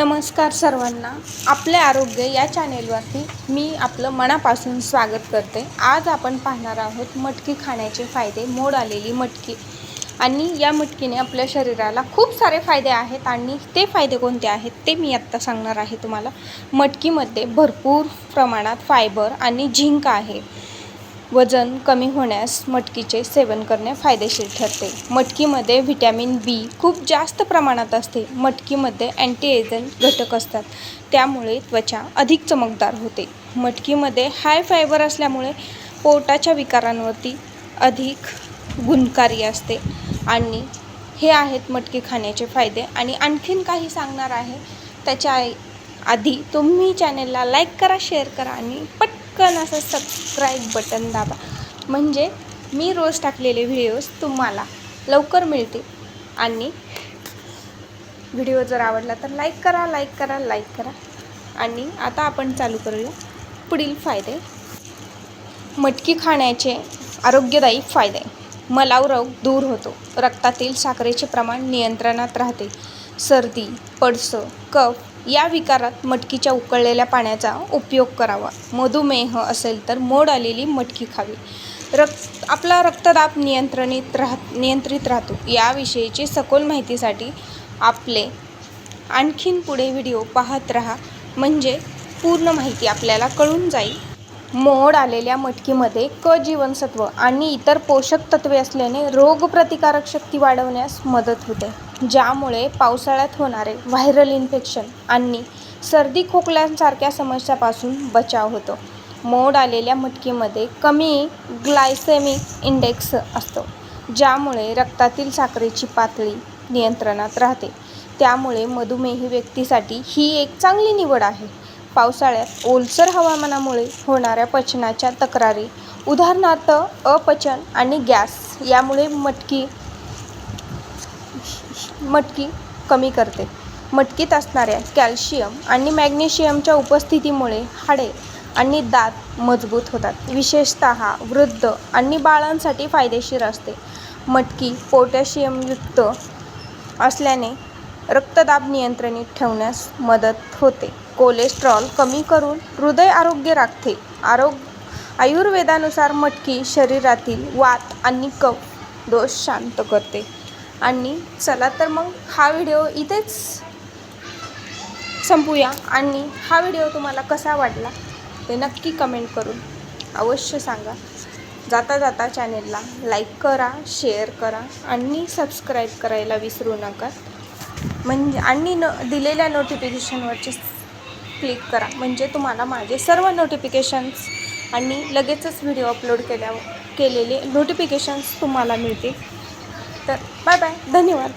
नमस्कार सर्वांना. आपले आरोग्य या चॅनेलवरती मी आपलं मनापासून स्वागत करते. आज आपण पाहणार आहोत मटकी खाण्याचे फायदे. मोड आलेली मटकी. आणि या मटकीने आपल्या शरीराला खूप सारे फायदे आहेत आणि ते फायदे कोणते आहेत ते मी आत्ता सांगणार आहे तुम्हाला. मटकीमध्ये भरपूर प्रमाणात फायबर आणि झिंक आहे. वजन कमी होण्यास मटकीचे सेवन करणे फायदेशीर ठरते. मटकीमध्ये व्हिटॅमिन बी खूप जास्त प्रमाणात असते. मटकीमध्ये अँटीएजंट घटक असतात. त्यामुळे त्वचा अधिक चमकदार होते. मटकीमध्ये हाय फायबर असल्यामुळे पोटाच्या विकारांवरती अधिक गुणकारी असते. आणि हे आहेत मटकी खाण्याचे फायदे. आणि आणखीन काही सांगणार आहे. त्याच्या आधी तुम्ही चॅनेलला लाईक करा शेअर करा आणि पट पटकन असं सबस्क्राईब बटन दाबा. म्हणजे मी रोज टाकलेले व्हिडिओज तुम्हाला लवकर मिळतील. आणि व्हिडिओ जर आवडला तर लाईक करा लाईक करा लाईक करा. आणि आता आपण चालू करूया पुढील फायदे. मटकी खाण्याचे आरोग्यदायी फायदे. मलाव रोग दूर होतो. रक्तातील साखरेचे प्रमाण नियंत्रणात राहते. सर्दी पडसं कफ या विकारात मटकीच्या उकळलेल्या पाण्याचा उपयोग करावा. मधुमेह असेल तर मोड आलेली मटकी खावी. रक्त आपला रक्तदाब नियंत्रणित राह नियंत्रित राहतो. याविषयीची सखोल माहितीसाठी आपले आणखीन पुढे व्हिडिओ पाहत राहा. म्हणजे पूर्ण माहिती आपल्याला कळून जाईल. मोड आलेल्या मटकीमध्ये क जीवनसत्व आणि इतर पोषक तत्वे असल्याने रोगप्रतिकारक शक्ती वाढवण्यास मदत होते ज्यामुळे पावसाळ्यात होणारे व्हायरल इन्फेक्शन आणि सर्दी खोकल्यांसारख्या समस्यापासून बचाव होतो. मोड आलेल्या मटकीमध्ये कमी ग्लायसेमिक इंडेक्स असतो ज्यामुळे रक्तातील साखरेची पातळी नियंत्रणात राहते. त्यामुळे मधुमेही व्यक्तीसाठी ही एक चांगली निवड आहे. पावसाळ्यात ओलसर हवामानामुळे होणाऱ्या पचनाच्या तक्रारी उदाहरणार्थ अपचन आणि गॅस यामुळे मटकी मटकी कमी करते. मटकीत असणाऱ्या कॅल्शियम आणि मॅग्नेशियमच्या उपस्थितीमुळे हाडे आणि दात मजबूत होतात. विशेषत वृद्ध आणि बाळांसाठी फायदेशीर असते. मटकी पोटॅशियमयुक्त असल्याने रक्तदाब नियंत्रणीत ठेवण्यास मदत होते. कोलेस्ट्रॉल कमी करून हृदय आरोग्य राखते. आरोग्य आयुर्वेदानुसार मटकी शरीरातील वात आणि कफ दोष शांत करते. आणि चला तर मग हा व्हिडिओ इथेच संपूया. आणि हा व्हिडिओ तुम्हाला कसा वाटला ते नक्की कमेंट करून अवश्य सांगा. जाता जाता चॅनेलला लाईक करा शेअर करा आणि सबस्क्राईब करायला विसरू नका. म्हणजे आणि न दिलेल्या नोटिफिकेशनवरचे क्लिक करा. म्हणजे तुम्हाला माझे सर्व नोटिफिकेशन्स आणि लगेचच व्हिडिओ अपलोड केल्यावर केलेले नोटिफिकेशन्स तुम्हाला मिळतील. तर बाय बाय धन्यवाद.